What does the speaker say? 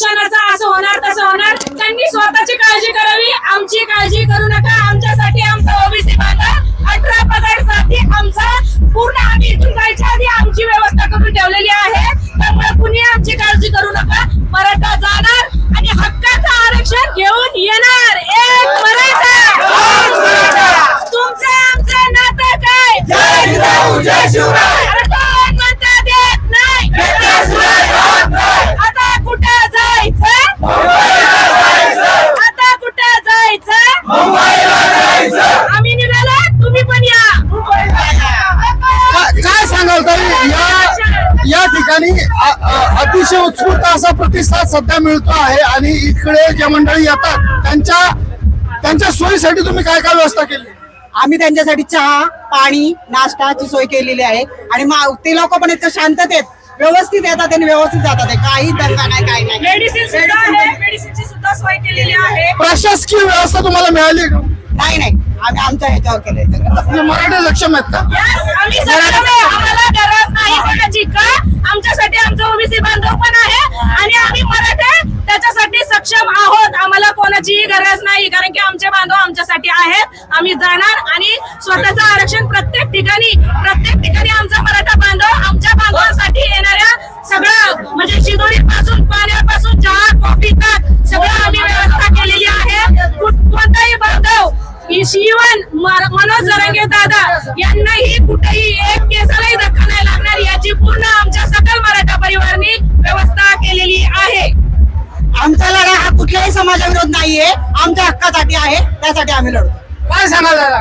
आरक्षणाचा असं होणार तसं होणार. त्यांनी स्वतःची काळजी करावी. आमची काळजी करू नका. आमच्यासाठी आमचा ओबीसी बांधा अठरा पगारसाठी आमचा. पूर्ण आम्ही इथून जायच्या आधी आमची व्यवस्था करून ठेवलेली आहे. त्यामुळे कुणी आमची काळजी करू नका. मराठा जाणार आणि हक्काचं आरक्षण घेऊन येणार. या या ठिकाणी अतिशय उत्स्फूर्त असा प्रतिसाद सध्या मिळतो आहे आणि इकडे जे मंडळी येतात त्यांच्या त्यांच्या सोयीसाठी तुम्ही काय काय व्यवस्था केली? आम्ही त्यांच्यासाठी चहा पाणी नाश्ताची सोय केलेली आहे. आणि मा- ते लोक पण इतकं शांततेत व्यवस्थित येतात आणि व्यवस्थित जातात. काही दंगा नाही काही नाही. मेडिसिन सुद्धा आहे मेडिसिनची सुद्धा सोय केलेली आहे. प्रशासकीय व्यवस्था तुम्हाला मिळाली का? नाही नाही. आम्ही आमच्या ह्याच्यावर केलंय. सगळं म्हणजे मराठी सक्षम आहेत का? Yes, आम्ही सक्षम आहे. आम्हाला गरज नाही कोणाची का आमच्यासाठी आमचं ओबीसी बांधव पण आहे आणि आम्ही मराठे त्याच्यासाठी सक्षम आहोत. आम्हाला कोणाचीही गरज नाही कारण की आमचे बांधव आमच्यासाठी आहेत. आम्ही जाणार आणि स्वतःचं आरक्षण प्रत्येक ठिकाणी प्रत्येक ठिकाणी आमचा मराठा बांधव शिवन मनोज जरांगे दादा यांनाही कुठेही एक केसालाही धक्का नाही लागणार याची पूर्ण आमच्या सकल मराठा परिवाराने व्यवस्था केलेली आहे. आमचा लढा हा कुठल्याही समाजाविरोध नाहीये. आमच्या हक्कासाठी आहे. त्यासाठी आम्ही लढतो. काय सांगाल दादा